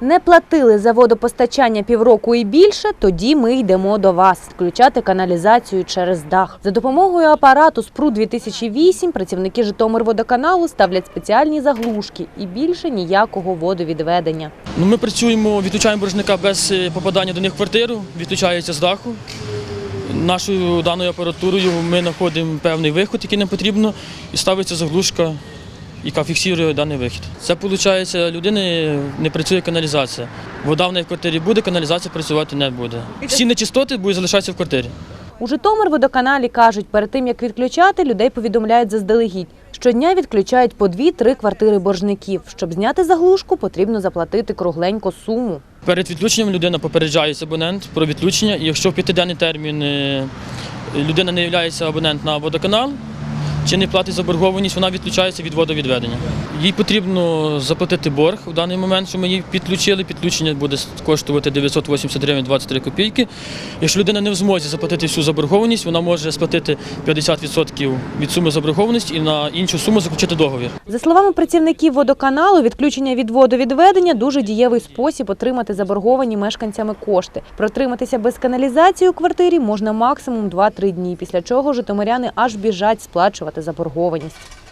Не платили за водопостачання півроку і більше, тоді ми йдемо до вас включати каналізацію через дах. За допомогою апарату СПРУ 2008 працівники Житомирводоканалу ставлять спеціальні заглушки і більше ніякого водовідведення. Ну, ми працюємо, відключаємо боржника без е, попадання до них в квартиру, відключається з даху. Нашою даною апаратурою ми знаходимо певний виход, який нам потрібно, і ставиться заглушка, яка фіксує даний вихід. Це виходить, людини не працює каналізація. Вода в неї в квартирі буде, каналізація працювати не буде. Всі нечистоти будуть залишатися в квартирі. У Житомирводоканалі кажуть, перед тим як відключати, людей повідомляють заздалегідь. Щодня відключають по 2-3 квартири боржників. Щоб зняти заглушку, потрібно заплатити кругленько суму. Перед відключенням людина попереджається абонент про відключення, і якщо в п'ятиденний термін е, людина не є абонент на водоканал чи не платить заборгованість, вона відключається від водовідведення. Їй потрібно заплатити борг у даний момент, що ми її підключили. Підключення буде коштувати 980 гривень 23 копійки. Якщо людина не в змозі заплатити всю заборгованість, вона може сплатити 50% від суми заборгованості і на іншу суму заключити договір. За словами працівників водоканалу, відключення від водовідведення дуже дієвий спосіб отримати заборговані мешканцями кошти. Протриматися без каналізації у квартирі можна максимум 2-3 дні, після чого житомиряни аж біжать сплачувати заборгованість.